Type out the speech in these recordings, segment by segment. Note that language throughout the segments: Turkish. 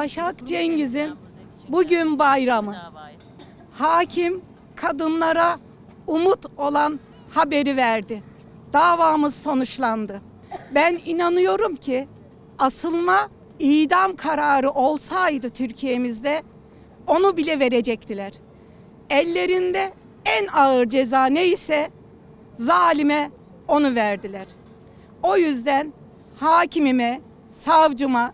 Başak Cengiz'in bugün bayramı. Hakim kadınlara umut olan haberi verdi. Davamız sonuçlandı. Ben inanıyorum ki asılma idam kararı olsaydı Türkiye'mizde onu bile verecektiler. Ellerinde en ağır ceza neyse zalime onu verdiler. O yüzden hakimime, savcıma,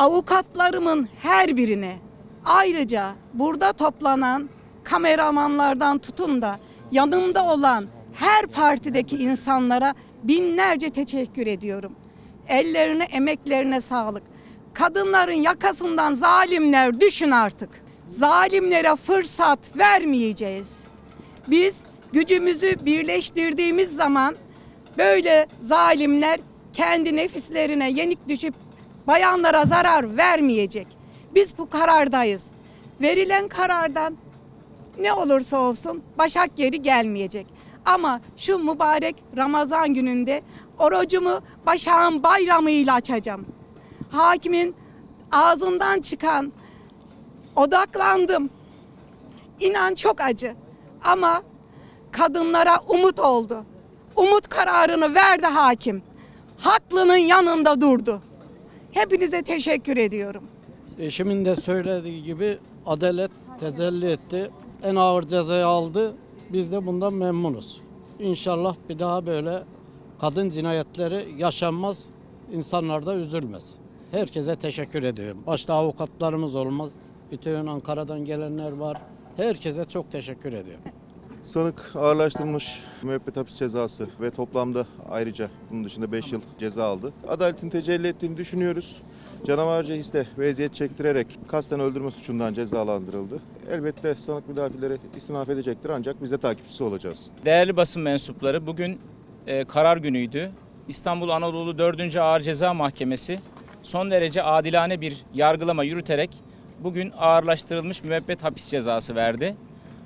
avukatlarımın her birine ayrıca burada toplanan kameramanlardan tutun da yanımda olan her partideki insanlara binlerce teşekkür ediyorum. Ellerine, emeklerine sağlık. Kadınların yakasından zalimler düşün artık. Zalimlere fırsat vermeyeceğiz. Biz gücümüzü birleştirdiğimiz zaman böyle zalimler kendi nefislerine yenik düşüp bayanlara zarar vermeyecek. Biz bu karardayız. Verilen karardan ne olursa olsun Başak geri gelmeyecek. Ama şu mübarek Ramazan gününde orucumu Başak'ın bayramıyla açacağım. Hakimin ağzından çıkan odaklandım. İnan çok acı ama kadınlara umut oldu. Umut kararını verdi hakim. Haklının yanında durdu. Hepinize teşekkür ediyorum. Eşimin de söylediği gibi adalet tecelli etti. En ağır cezayı aldı. Biz de bundan memnunuz. İnşallah bir daha böyle kadın cinayetleri yaşanmaz. insanlar da üzülmez. Herkese teşekkür ediyorum. Başta avukatlarımız olmaz. Bütün Ankara'dan gelenler var. Herkese çok teşekkür ediyorum. Sanık ağırlaştırılmış müebbet hapis cezası ve toplamda ayrıca bunun dışında 5 yıl ceza aldı. Adaletin tecelli ettiğini düşünüyoruz. Canavarca histe ve eziyet çektirerek kasten öldürme suçundan cezalandırıldı. Elbette sanık müdafileri istinaf edecektir ancak biz de takipçisi olacağız. Değerli basın mensupları bugün e, karar günüydü. İstanbul Anadolu 4. Ağır Ceza Mahkemesi son derece adilane bir yargılama yürüterek bugün ağırlaştırılmış müebbet hapis cezası verdi.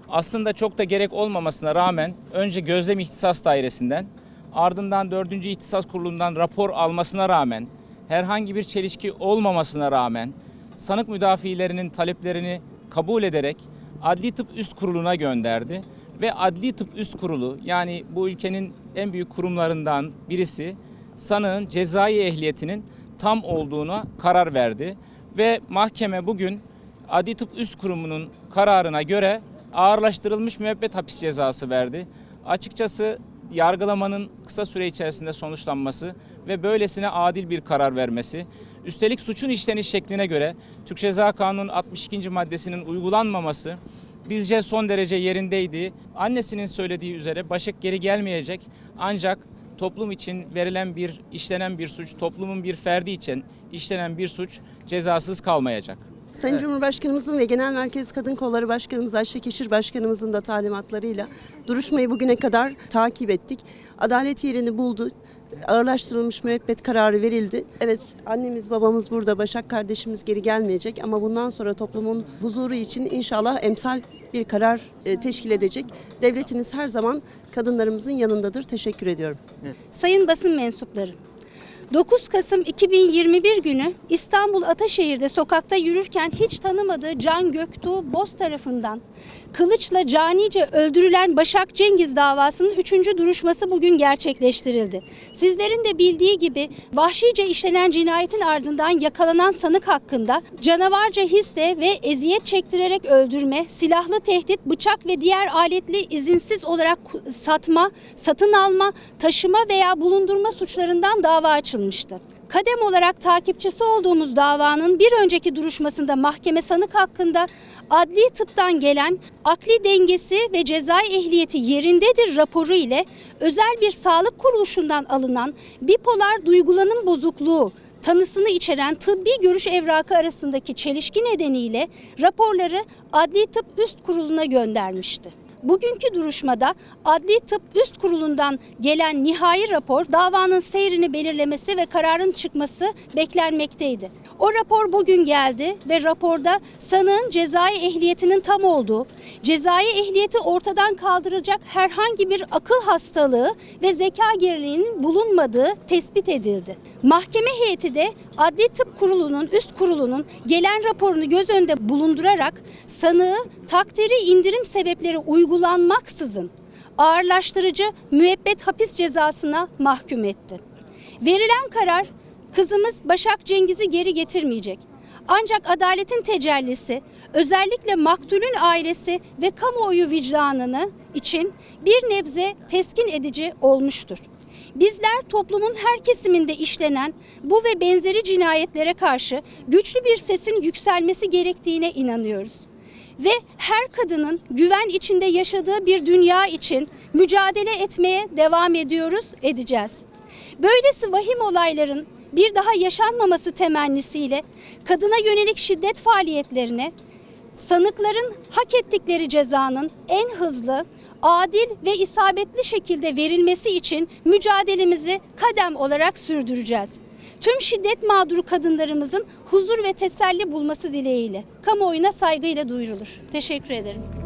Aslında çok da gerek olmamasına rağmen önce gözlem ihtisas dairesinden ardından 4. İhtisas Kurulu'ndan rapor almasına rağmen herhangi bir çelişki olmamasına rağmen sanık müdafilerinin taleplerini kabul ederek Adli Tıp Üst Kurulu'na gönderdi ve Adli Tıp Üst Kurulu yani bu ülkenin en büyük kurumlarından birisi sanığın cezai ehliyetinin tam olduğuna karar verdi ve mahkeme bugün Adli Tıp Üst Kurumu'nun kararına göre ağırlaştırılmış müebbet hapis cezası verdi. Açıkçası yargılamanın kısa süre içerisinde sonuçlanması ve böylesine adil bir karar vermesi, üstelik suçun işleniş şekline göre Türk Ceza Kanunu'nun 62. maddesinin uygulanmaması bizce son derece yerindeydi. Annesinin söylediği üzere Başak geri gelmeyecek ancak toplum için verilen bir işlenen bir suç, toplumun bir ferdi için işlenen bir suç cezasız kalmayacak. Sayın Cumhurbaşkanımızın ve Genel Merkez Kadın Kolları Başkanımız Ayşe Keşir Başkanımızın da talimatlarıyla duruşmayı bugüne kadar takip ettik. Adalet yerini buldu. Ağırlaştırılmış müebbet kararı verildi. Evet annemiz babamız burada, Başak kardeşimiz geri gelmeyecek ama bundan sonra toplumun huzuru için inşallah emsal bir karar e, teşkil edecek. Devletimiz her zaman kadınlarımızın yanındadır. Teşekkür ediyorum. Sayın basın mensupları. 9 Kasım 2021 günü İstanbul Ataşehir'de sokakta yürürken hiç tanımadığı Can Göktuğ Boz tarafından kılıçla canice öldürülen Başak Cengiz davasının 3. duruşması bugün gerçekleştirildi. Sizlerin de bildiği gibi vahşice işlenen cinayetin ardından yakalanan sanık hakkında canavarca hisse ve eziyet çektirerek öldürme, silahlı tehdit, bıçak ve diğer aletli izinsiz olarak satma, satın alma, taşıma veya bulundurma suçlarından dava açılmıştı. Kadem olarak takipçisi olduğumuz davanın bir önceki duruşmasında mahkeme sanık hakkında adli tıptan gelen akli dengesi ve cezai ehliyeti yerindedir raporu ile özel bir sağlık kuruluşundan alınan bipolar duygulanım bozukluğu tanısını içeren tıbbi görüş evrakı arasındaki çelişki nedeniyle raporları Adli Tıp Üst Kurulu'na göndermişti. Bugünkü duruşmada Adli Tıp Üst Kurulu'ndan gelen nihai rapor davanın seyrini belirlemesi ve kararın çıkması beklenmekteydi. O rapor bugün geldi ve raporda sanığın cezai ehliyetinin tam olduğu, cezai ehliyeti ortadan kaldıracak herhangi bir akıl hastalığı ve zeka geriliğinin bulunmadığı tespit edildi. Mahkeme heyeti de Adli Tıp Kurulu'nun üst kurulunun gelen raporunu göz önünde bulundurarak sanığı takdiri indirim sebepleri uygulanmaksızın ağırlaştırıcı müebbet hapis cezasına mahkum etti. Verilen karar kızımız Başak Cengiz'i geri getirmeyecek. Ancak adaletin tecellisi özellikle maktulün ailesi ve kamuoyu vicdanını için bir nebze teskin edici olmuştur. Bizler toplumun her kesiminde işlenen bu ve benzeri cinayetlere karşı güçlü bir sesin yükselmesi gerektiğine inanıyoruz. Ve her kadının güven içinde yaşadığı bir dünya için mücadele etmeye devam ediyoruz, edeceğiz. Böylesi vahim olayların bir daha yaşanmaması temennisiyle kadına yönelik şiddet faaliyetlerine sanıkların hak ettikleri cezanın en hızlı, adil ve isabetli şekilde verilmesi için mücadelemizi kadem olarak sürdüreceğiz. Tüm şiddet mağduru kadınlarımızın huzur ve teselli bulması dileğiyle kamuoyuna saygıyla duyurulur. Teşekkür ederim.